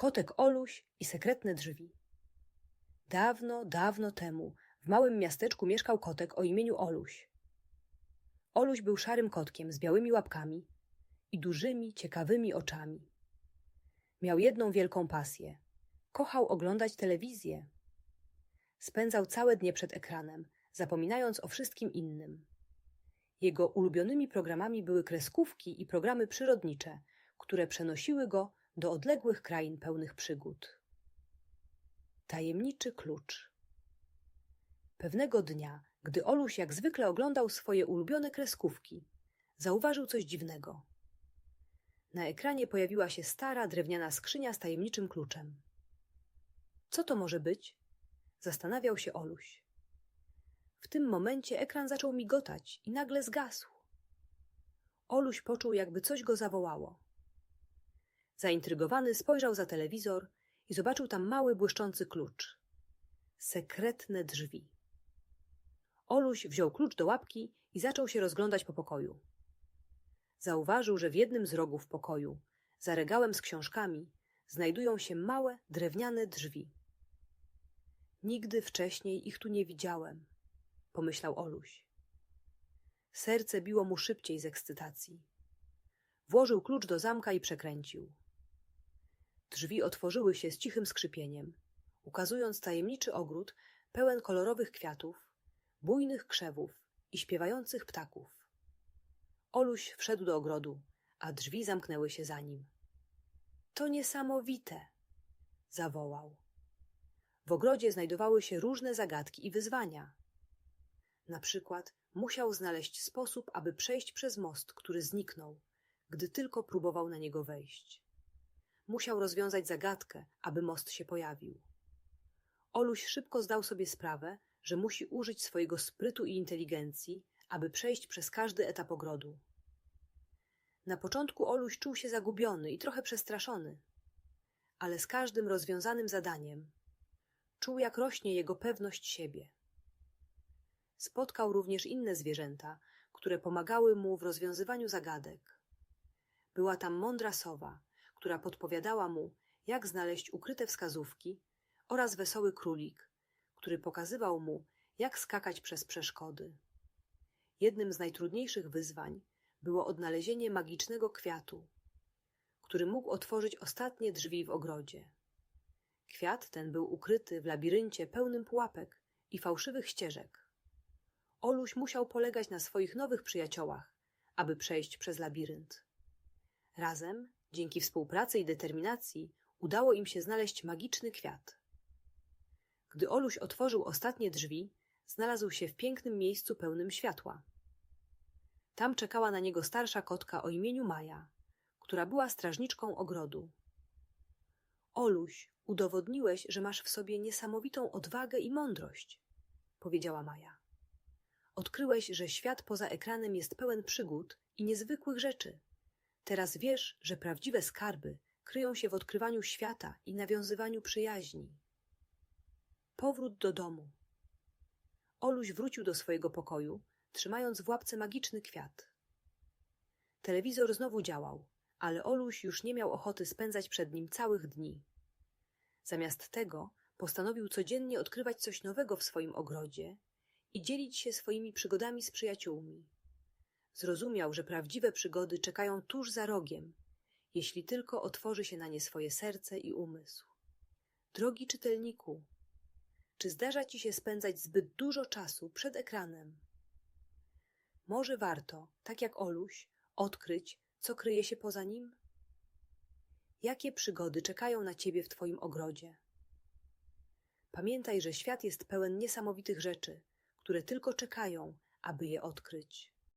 Kotek Oluś i sekretne drzwi. Dawno, dawno temu w małym miasteczku mieszkał kotek o imieniu Oluś. Oluś był szarym kotkiem z białymi łapkami i dużymi, ciekawymi oczami. Miał jedną wielką pasję. Kochał oglądać telewizję. Spędzał całe dnie przed ekranem, zapominając o wszystkim innym. Jego ulubionymi programami były kreskówki i programy przyrodnicze, które przenosiły go do odległych krain pełnych przygód. Tajemniczy klucz. Pewnego dnia, gdy Oluś jak zwykle oglądał swoje ulubione kreskówki, zauważył coś dziwnego. Na ekranie pojawiła się stara drewniana skrzynia z tajemniczym kluczem. Co to może być? Zastanawiał się Oluś. W tym momencie ekran zaczął migotać i nagle zgasł. Oluś poczuł, jakby coś go zawołało. Zaintrygowany spojrzał za telewizor i zobaczył tam mały błyszczący klucz. Sekretne drzwi. Oluś wziął klucz do łapki i zaczął się rozglądać po pokoju. Zauważył, że w jednym z rogów pokoju, za regałem z książkami, znajdują się małe, drewniane drzwi. Nigdy wcześniej ich tu nie widziałem, pomyślał Oluś. Serce biło mu szybciej z ekscytacji. Włożył klucz do zamka i przekręcił. Drzwi otworzyły się z cichym skrzypieniem, ukazując tajemniczy ogród pełen kolorowych kwiatów, bujnych krzewów i śpiewających ptaków. Oluś wszedł do ogrodu, a drzwi zamknęły się za nim. To niesamowite! zawołał. W ogrodzie znajdowały się różne zagadki i wyzwania. Na przykład musiał znaleźć sposób, aby przejść przez most, który zniknął, gdy tylko próbował na niego wejść. Musiał rozwiązać zagadkę, aby most się pojawił. Oluś szybko zdał sobie sprawę, że musi użyć swojego sprytu i inteligencji, aby przejść przez każdy etap ogrodu. Na początku Oluś czuł się zagubiony i trochę przestraszony, ale z każdym rozwiązanym zadaniem czuł, jak rośnie jego pewność siebie. Spotkał również inne zwierzęta, które pomagały mu w rozwiązywaniu zagadek. Była tam mądra sowa, która podpowiadała mu, jak znaleźć ukryte wskazówki, oraz wesoły królik, który pokazywał mu, jak skakać przez przeszkody. Jednym z najtrudniejszych wyzwań było odnalezienie magicznego kwiatu, który mógł otworzyć ostatnie drzwi w ogrodzie. Kwiat ten był ukryty w labiryncie pełnym pułapek i fałszywych ścieżek. Oluś musiał polegać na swoich nowych przyjaciołach, aby przejść przez labirynt. Razem, dzięki współpracy i determinacji, udało im się znaleźć magiczny kwiat. Gdy Oluś otworzył ostatnie drzwi, znalazł się w pięknym miejscu pełnym światła. Tam czekała na niego starsza kotka o imieniu Maja, która była strażniczką ogrodu. Oluś, udowodniłeś, że masz w sobie niesamowitą odwagę i mądrość, powiedziała Maja. Odkryłeś, że świat poza ekranem jest pełen przygód i niezwykłych rzeczy. Teraz wiesz, że prawdziwe skarby kryją się w odkrywaniu świata i nawiązywaniu przyjaźni. Powrót do domu. Oluś wrócił do swojego pokoju, trzymając w łapce magiczny kwiat. Telewizor znowu działał, ale Oluś już nie miał ochoty spędzać przed nim całych dni. Zamiast tego postanowił codziennie odkrywać coś nowego w swoim ogrodzie i dzielić się swoimi przygodami z przyjaciółmi. Zrozumiał, że prawdziwe przygody czekają tuż za rogiem, jeśli tylko otworzy się na nie swoje serce i umysł. Drogi czytelniku, czy zdarza ci się spędzać zbyt dużo czasu przed ekranem? Może warto, tak jak Oluś, odkryć, co kryje się poza nim? Jakie przygody czekają na ciebie w twoim ogrodzie? Pamiętaj, że świat jest pełen niesamowitych rzeczy, które tylko czekają, aby je odkryć.